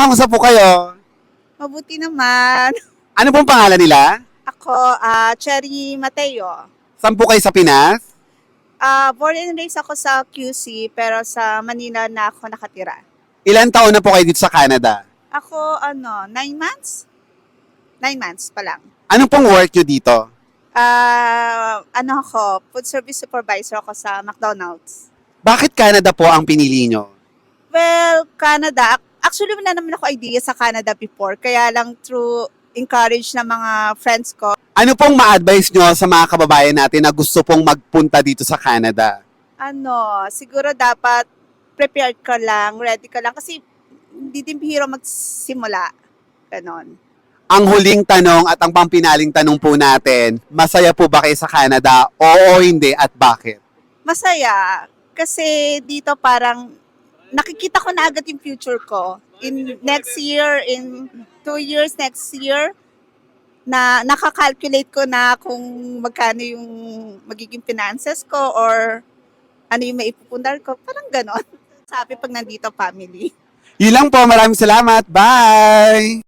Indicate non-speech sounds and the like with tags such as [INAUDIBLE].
kamusta po kayo? Mabuti naman. [LAUGHS] Ano pong pangalan nila? Ako, ah, Cherry Mateo. Saan po kayo sa Pinas? Ah, born and raised ako sa QC, pero sa Manila na ako nakatira. Ilan taon na po kayo dito sa Canada? Ako, ano, nine months? Nine months pa lang. Ano pong work nyo dito? Ah, ano ako, food service supervisor ako sa McDonald's. Bakit Canada po ang pinili nyo? Well, Canada, actually wala naman ako idea sa Canada before, kaya lang through encourage ng mga friends ko, Ano pong ma-advise nyo sa mga kababayan natin na gusto pong magpunta dito sa Canada? ano, siguro dapat prepared ka lang, ready ka lang, kasi hindi din bihiro magsimula. Ganon. Ang huling tanong at ang pampinaling tanong po natin, masaya po ba kayo sa Canada? Oo, hindi, at bakit? Masaya, kasi dito parang nakikita ko na agad yung future ko. In next year, in two years next year, na nakakalculate ko na kung magkano yung magiging finances ko or ano yung maipupundar ko. Parang ganon. [LAUGHS] Sabi pag nandito family. Yun lang po, maraming salamat. Bye!